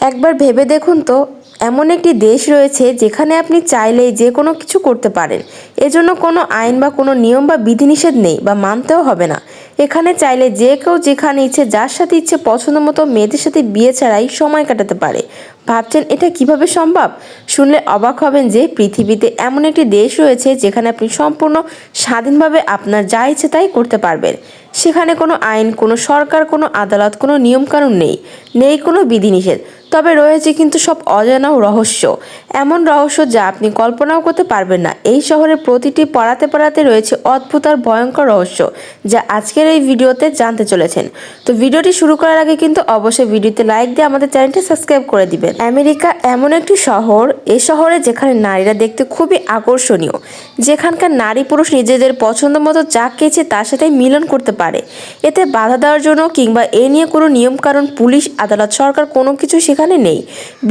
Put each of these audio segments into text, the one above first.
একবার ভেবে দেখুন তো, এমন একটি দেশ রয়েছে যেখানে আপনি চাইলেই যে কোনো কিছু করতে পারেন। এজন্য কোনো আইন বা কোনো নিয়ম বা বিধিনিষেধ নেই বা মানতেও হবে না। এখানে চাইলে যে কেউ যেখানে ইচ্ছে, যার সাথে ইচ্ছে পছন্দ মতো মেয়েদের সাথে বিয়ে ছাড়াই সময় কাটাতে পারে। ভাবছেন এটা কীভাবে সম্ভব? শুনলে অবাক হবেন যে পৃথিবীতে এমন একটি দেশ রয়েছে যেখানে আপনি সম্পূর্ণ স্বাধীনভাবে আপনার যা ইচ্ছে তাই করতে পারবেন। সেখানে কোনো আইন, কোনো সরকার, কোনো আদালত, কোনো নিয়মকানুন নেই। নেই কোনো বিধিনিষেধ। তবে রয়েছে কিন্তু সব অজানা রহস্য। এমন রহস্য যা আপনি কল্পনাও করতে পারবেন না। এই শহরের প্রতিটি পাড়াতে পাড়াতে রয়েছে অদ্ভুত আর ভয়ঙ্কর রহস্য যা আজকের এই ভিডিওতে জানতে চলেছেন। তো ভিডিওটি শুরু করার আগে কিন্তু অবশ্যই ভিডিওতে লাইক দিয়ে আমাদের চ্যানেলটি সাবস্ক্রাইব করে দিবেন। আমেরিকা এমন একটি শহর, এ শহরে যেখানে নারীরা দেখতে খুবই আকর্ষণীয়, যেখানকার নারী পুরুষ নিজেদের পছন্দ মতো যা কেছে তার সাথে মিলন করতে পারে। এতে বাধা দেওয়ার জন্য কিংবা এ নিয়ে কোনো নিয়মকানুন, পুলিশ, আদালত, সরকার কোনো কিছু সেখানে নেই।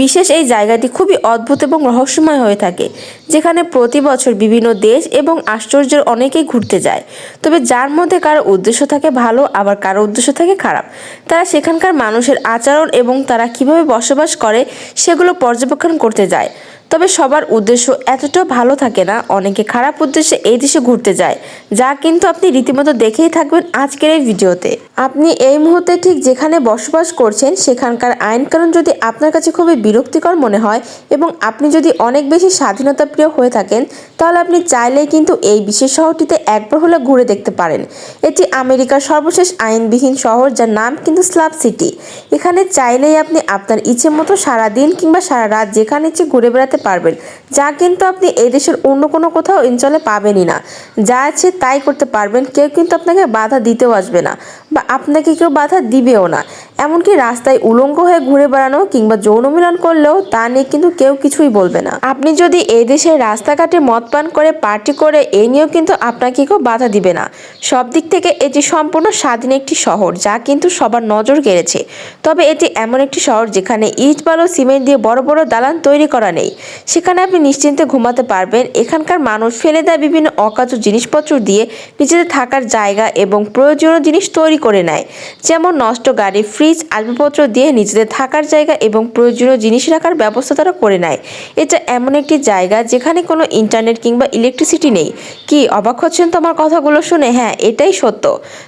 বিশেষ এই জায়গাটি খুবই অদ্ভুত এবং রহস্যময় হয়ে থাকে, যেখানে প্রতি বছর বিভিন্ন দেশ এবং আশ্চর্যের অনেকেই ঘুরতে যায়। তবে যার মধ্যে কারও উদ্দেশ্য থাকে ভালো, আবার কারও উদ্দেশ্য থাকে খারাপ। তারা সেখানকার মানুষের আচরণ এবং তারা কীভাবে বসবাস করে সেগুলো পর্যবেক্ষণ করতে যায়। তবে সবার উদ্দেশ্য এতটাও ভালো থাকে না, অনেকে খারাপ উদ্দেশ্যে এই দেশে ঘুরতে যায়, যা কিন্তু আপনি রীতিমতো দেখেই থাকবেন আজকের এই ভিডিওতে। আপনি এই মুহূর্তে ঠিক যেখানে বসবাস করছেন, সেখানকার আইন কানুন যদি আপনার কাছে খুবই বিরক্তিকর মনে হয় এবং আপনি যদি অনেক বেশি স্বাধীনতা প্রিয় হয়ে থাকেন, তাহলে আপনি চাইলেই কিন্তু এই বিশেষ শহরটিতে একবার হলে ঘুরে দেখতে পারেন। এটি আমেরিকার সর্বশেষ আইনবিহীন শহর যার নাম কিন্তু স্লাব সিটি। এখানে চাইলেই আপনি আপনার ইচ্ছে মতো সারা দিন কিংবা সারা রাত যেখানে ইচ্ছে ঘুরে বেড়াতে পারবেন, যা কিন্তু আপনি এই দেশের অন্য কোনো কোথাও অঞ্চলে পাবেনই না। যা আছে তাই করতে পারবেন, কেউ কিন্তু আপনাকে বাধা দিতেও আসবে না বা আপনাকে কেউ বাধা দিবেও না। এমনকি রাস্তায় উলঙ্গ হয়ে ঘুরে বেড়ানো কিংবা যৌন মিলন করলেও তা নিয়ে কিন্তু কেউ কিছুই বলবে না। আপনি যদি এই দেশের রাস্তাঘাটে মদ পান করে, পার্টি করে, এ নিয়েও কিন্তু আপনাকে কেউ বাধা দিবে না। সব দিক থেকে এটি সম্পূর্ণ স্বাধীন একটি শহর, যা কিন্তু সবার নজর কেড়েছে। তবে এটি এমন একটি শহর যেখানে ইট, বালু, সিমেন্ট দিয়ে বড় বড় দালান তৈরি করা নেই। সেখানে আপনি নিশ্চিন্তে ঘুমাতে পারবেন। এখানকার মানুষ ফেলে দেয় বিভিন্ন অকাজ জিনিসপত্র দিয়ে নিজেদের থাকার জায়গা এবং প্রয়োজনীয় জিনিস তৈরি করে নেয়। যেমন নষ্ট গাড়ি ফ্রিজ আসবাবপত্র দিয়ে নিজেদের থাকার জায়গা এবং প্রয়োজনীয় জিনিস রাখার ব্যবস্থা তারা করে নেয়। এটা এমন একটি জায়গা যেখানে কোনো ইন্টারনেট কিংবা ইলেকট্রিসিটি নেই। কি অবাক হচ্ছেন তোমার কথাগুলো শুনে? হ্যাঁ এটাই সত্য।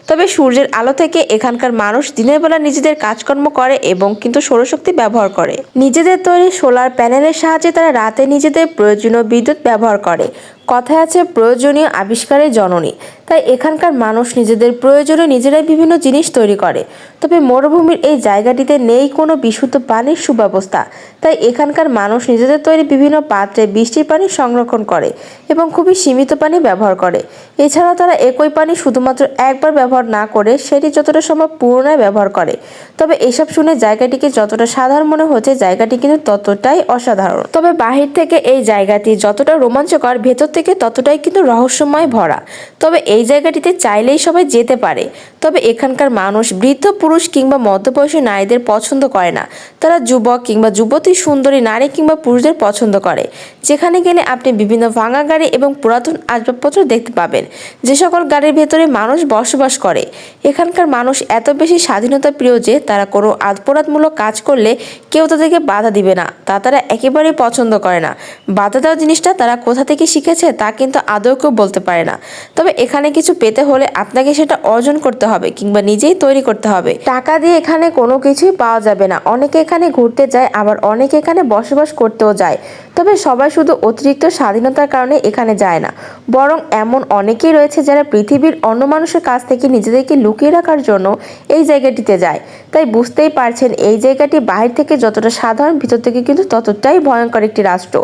তবে সূর্যের আলো থেকে এখানকার মানুষ দিনের বেলা নিজেদের কাজকর্ম করে এবং কিন্তু সৌরশক্তি ব্যবহার করে। নিজেদের তৈরি সোলার প্যানেলের সাহায্যে তারা নিজেদের প্রয়োজনীয় বিদ্যুৎ ব্যবহার করে। কথায় আছে প্রয়োজনীয় আবিষ্কারের জননী। তাই এখানকার মানুষ নিজেদের প্রয়োজনে নিজেরাই বিভিন্ন জিনিস তৈরি করে। তবে মরুভূমির এই জায়গাটিতে নেই কোনো বিশুদ্ধ পানির সুব্যবস্থা। তাই এখানকার মানুষ নিজেদের তৈরি বিভিন্ন পাত্রে বৃষ্টির পানি সংরক্ষণ করে এবং খুবই সীমিত পানি ব্যবহার করে। এছাড়াও তারা একই পানি শুধুমাত্র একবার ব্যবহার না করে সেটি যতটা সম্ভব পুনরায় ব্যবহার করে। তবে এসব শুনে জায়গাটিকে যতটা সাধারণ মনে হচ্ছে, জায়গাটি কিন্তু ততটাই অসাধারণ। তবে বাহির থেকে এই জায়গাটি যতটা রোমাঞ্চকর, ভেতর থেকে ততটাই কিন্তু রহস্যময় ভরা। তবে এই জায়গাটিতে চাইলেই সবাই যেতে পারে। তবে এখানকার মানুষ বৃদ্ধ পুরুষ কিংবা মধ্যবয়সী নারীদের পছন্দ করে না। তারা যুবক কিংবা যুবতী, সুন্দরী নারী কিংবা পুরুষদের পছন্দ করে। যেখানে গেলে আপনি বিভিন্ন ভাঙা গাড়ি এবং পুরাতন আসবাবপত্র দেখতে পাবেন। যে সকল গাড়ির ভেতরে মানুষ বসবাস করে। এখানকার মানুষ এত বেশি স্বাধীনতা প্রিয় যে তারা কোনো অপরাধমূলক কাজ করলে কেউ তাদেরকে বাধা দিবে না। তা তারা একেবারেই পছন্দ করে না। বাধা দেওয়া জিনিসটা তারা কোথা থেকে শিখেছে তা কিন্তু আদৌ কেউ বলতে পারে না। তবে এখানে কিছু পেতে হলে আপনাকে সেটা অর্জন করতে হবে কিংবা নিজেই তৈরি করতে হবে। টাকা দিয়ে এখানে কোনো কিছুই পাওয়া যাবে না। অনেকে এখানে ঘুরতে যায়, আবার অনেকে এখানে বসবাস করতেও যায়। তবে সবাই শুধু অতিরিক্ত স্বাধীনতার কারণে এখানে যায় না, বরং এমন অনেকেই রয়েছে যারা পৃথিবীর অন্য মানুষের কাছ থেকে নিজেদেরকে লুকিয়ে রাখার জন্য এই জায়গাটিতে যায়। তাই বুঝতেই পারছেন এই জায়গাটি বাহির থেকে যতটা সাধারণ, ভিতর থেকে কিন্তু ততটাই ভয়ঙ্কর একটি রাষ্ট্র।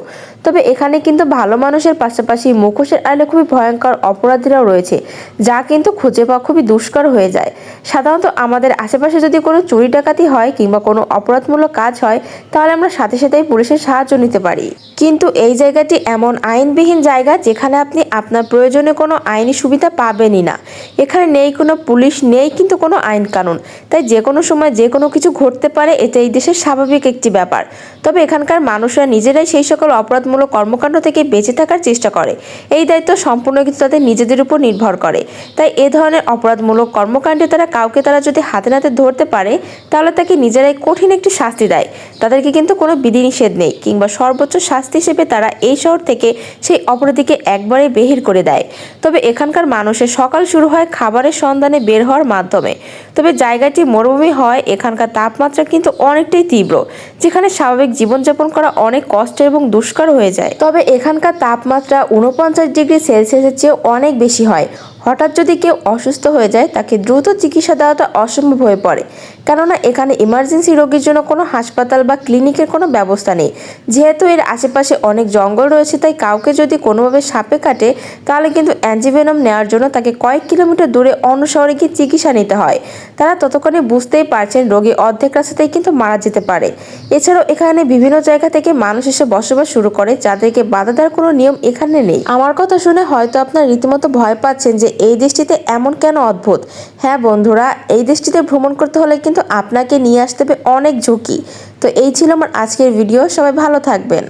তবে এখানে কিন্তু ভালো মানুষের পাশাপাশি মুখোশের আড়ালে খুবই ভয়ঙ্কর অপরাধীরাও রয়েছে, যা কিন্তু খুঁজে পাওয়া খুবই দুষ্কর হয়ে যায়। সাধারণত আমাদের আশেপাশে যদি কোনো চুরি ডাকাতি হয় কিংবা কোনো অপরাধমূলক কাজ হয়, তাহলে আমরা সাথে সাথেই পুলিশের সাহায্য নিতে পারি। কিন্তু এই জায়গাটি এমন আইনবিহীন জায়গা যেখানে আপনি আপনার প্রয়োজনে কোনো আইনি সুবিধা পাবেনই না। এখানে নেই কোনো পুলিশ, নেই কিন্তু কোনো আইন কানুন। তাই যে কোনো সময় যে কোনো কিছু ঘটতে পারে, এটা এই দেশের স্বাভাবিক একটি ব্যাপার। তবে এখানকার মানুষরা নিজেরাই সেই সকল অপরাধমূলক কর্মকাণ্ড থেকে বেঁচে থাকার চেষ্টা করে। এই দায়িত্ব সম্পূর্ণ কিন্তু তাদের নিজেদের উপর নির্ভর করে। তাই এ ধরনের অপরাধমূলক কর্মকাণ্ডে তারা কাউকে তারা যদি হাতে নাতে ধরতে পারে, তাহলে তাকে নিজেরাই কঠিন একটি শাস্তি দেয়। তাদেরকে কিন্তু কোনো বিধিনিষেধ নেই, কিংবা সর্বোচ্চ শাস্তি হিসেবে তারা এই শহর থেকে সেই অপরাধীকে একবারে বেহির করে দেয়। তবে এখানকার মানুষের সকাল শুরু হয় খাবারের সন্ধানে বের হওয়ার মাধ্যমে। তবে জায়গাটি মরুভূমি হয়, এখানকার তাপমাত্রা কিন্তু অনেকটাই তীব্র, যেখানে স্বাভাবিক জীবনযাপন করা অনেক কষ্ট এবং দুষ্কর হয়ে যায়। তবে এখানকার তাপমাত্রা উনপঞ্চাশ ডিগ্রি সেলসিয়াসের চেয়ে অনেক বেশি হয়। হঠাৎ যদি কেউ অসুস্থ হয়ে যায়, তাকে দ্রুত চিকিৎসা দেওয়াটা অসম্ভব হয়ে পড়ে। কেননা এখানে ইমার্জেন্সি রোগীর জন্য কোনো হাসপাতাল বা ক্লিনিকের কোনো ব্যবস্থা নেই। যেহেতু এর আশেপাশে অনেক জঙ্গল রয়েছে, তাই কাউকে যদি কোনোভাবে সাপে কাটে, তাহলে কিন্তু অ্যান্টিভেনম নেওয়ার জন্য তাকে কয়েক কিলোমিটার দূরে অন্য শহরে গিয়ে চিকিৎসা নিতে হয়। তারা ততক্ষণে বুঝতেই পারছেন রোগী অর্ধেক রাস্তাতেই কিন্তু মারা যেতে পারে। এছাড়াও এখানে বিভিন্ন জায়গা থেকে মানুষ এসে বসবাস শুরু করে, যাদেরকে বাধা দেওয়ার কোনো নিয়ম এখানে নেই। আমার কথা শুনে হয়তো আপনার রীতিমতো ভয় পাচ্ছেন যে, এই দেশটিতে এমন কেন অদ্ভুত? হ্যাঁ বন্ধুরা, এই দেশটিতে ভ্রমণ করতে হলে কিন্তু আপনাকে নিয়ে আসতে হবে অনেক ঝুঁকি। তো এই ছিল আমার আজকের ভিডিও সবাই ভালো থাকবেন।